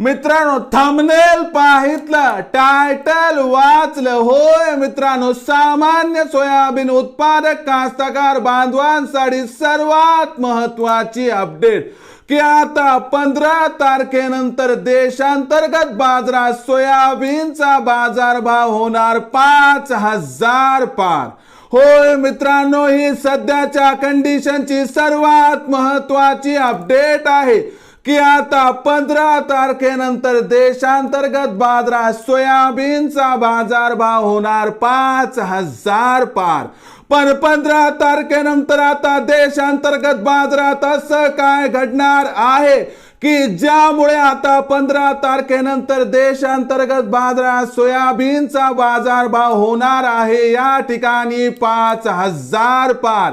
मित्रांनो thumbnail पाहितलं title वाचलं होय मित्रांनो सामान्य सोयाबीन उत्पादक कास्तकार बांधवांसाठी सर्वात महत्वाची अपडेट की आता पंधरा तारखेनंतर देशांतर्गत बाजारात सोयाबीनचा बाजारभाव होणार पाच हजार पार. होय मित्रांनो ही सध्याच्या कंडिशनची सर्वात महत्वाची अपडेट आहे. की आता पंधरा तारखेनंतर देशांतर्गत बाजारात सोयाबीनचा बाजारभाव होणार पाच हजार पार. पण पंधरा तारखेनंतर आता देशांतर्गत बाजारात असं काय घडणार आहे? की ज्यामुळे आता पंधरा तारखेनंतर देशांतर्गत बाजारात सोयाबीनचा बाजारभाव होणार आहे? या ठिकाणी पाच हजार पार.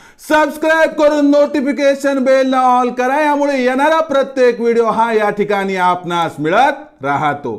सबस्क्राईब करून नोटिफिकेशन बेल ऑल करा. यामुळे येणारा प्रत्येक व्हिडिओ हा या ठिकाणी आपणास मिळत राहतो.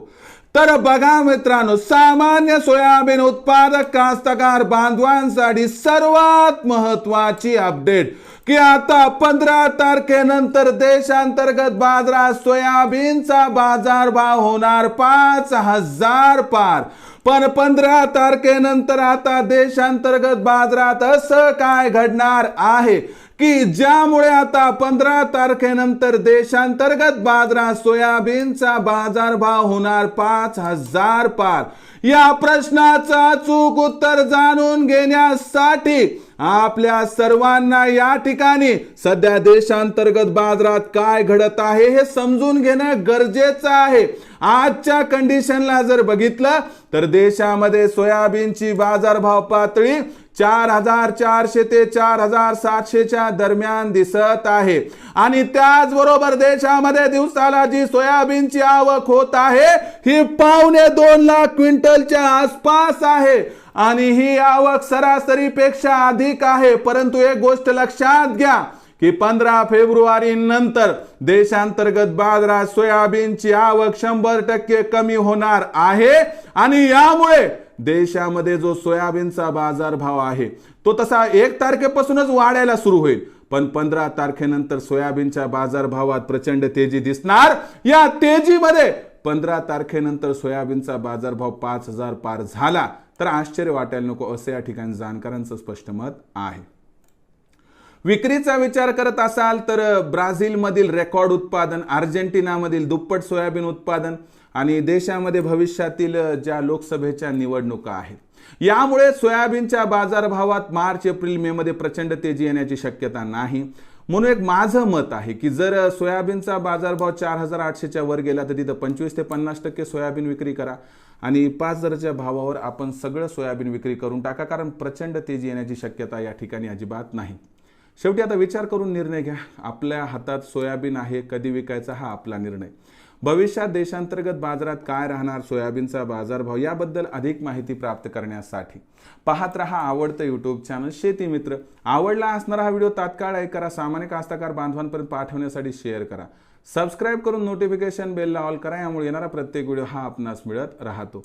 तर बघा मित्रांनो सामान्य सोयाबीन उत्पादक कास्तकार बांधवांसाठी सर्वात महत्वाची अपडेट की आता पंधरा तारखेनंतर देशांतर्गत बाजारात सोयाबीनचा बाजारभाव होणार पाच हजार पार. पण पंधरा तारखेनंतर आता देशांतर्गत बाजारात असं काय घडणार आहे? की ज्यामुळे आता पंधरा तारखेनंतर देशांतर्गत बाजारात सोयाबीनचा बाजारभाव होणार पाच हजार पार? या प्रश्नाचा चूक उत्तर जाणून घेण्यासाठी आपल्या सर्वांना या ठिकाणी सध्या देशांतर्गत बाजारात काय घडत आहे हे समजून घेणं गरजेचं आहे. आजच्या कंडिशनला जर बघितलं तर देशामध्ये सोयाबीनची बाजारभाव पातळी चार हजार चारशे ते चार हजार सातशेच्या दरम्यान दिसत आहे. आणि त्याचबरोबर देशामध्ये दिवसाला जी सोयाबीनची आवक होत आहे ही पावणे दोन लाख क्विंटलच्या आसपास आहे. आणि ही आवक सरासरीपेक्षा अधिक आहे. परंतु एक गोष्ट लक्षात घ्या की पंधरा फेब्रुवारी नंतर देशांतर्गत बाजारात सोयाबीनची आवक शंभर टक्के कमी होणार आहे. आणि यामुळे देशामध्ये जो सोयाबीनचा बाजारभाव आहे तो तसा एक तारखेपासूनच वाढायला सुरू होईल. पण पंधरा तारखेनंतर सोयाबीनच्या बाजारभावात प्रचंड तेजी दिसणार. या तेजीमध्ये पंधरा तारखेनंतर सोयाबीनचा बाजारभाव पाच हजार पार झाला. तर आश्चर्य वाटायला नको असं या ठिकाणी जाणकारांचं स्पष्ट मत आहे. विक्रीचा विचार करत असाल तर ब्राझीलमधील रेकॉर्ड उत्पादन अर्जेंटिनामधील दुप्पट सोयाबीन उत्पादन आणि देशामध्ये भविष्यातील ज्या लोकसभेच्या निवडणुका आहेत. यामुळे सोयाबीनच्या बाजारभावात मार्च एप्रिल मे मध्ये प्रचंड तेजी येण्याची शक्यता नाही. म्हणून एक माझं मत आहे की जर सोयाबीनचा बाजारभाव चार हजार आठशेच्या वर गेला तर तिथं पंचवीस ते पन्नास टक्के सोयाबीन विक्री करा आणि पाच हजारच्या भावावर आपण सगळं सोयाबीन विक्री करून टाका कारण प्रचंड तेजी येण्याची शक्यता या ठिकाणी अजिबात नाही. शेवटी आता विचार करून निर्णय घ्या. आपल्या हातात सोयाबीन आहे कधी विकायचा हा आपला निर्णय. भविष्यात देशांतर्गत बाजारात काय राहणार सोयाबीनचा बाजारभाव याबद्दल अधिक माहिती प्राप्त करण्यासाठी. पाहत रहा आवडतं यूट्यूब चॅनल शेती मित्र. आवडला असणारा हा व्हिडिओ तात्काळ ऐक करा सामान्य कास्तकार बांधवांपर्यंत पाठवण्यासाठी शेअर करा. सबस्क्राईब करून नोटिफिकेशन बेलला ऑल करा यामुळे येणारा प्रत्येक व्हिडिओ हा आपणास मिळत राहतो.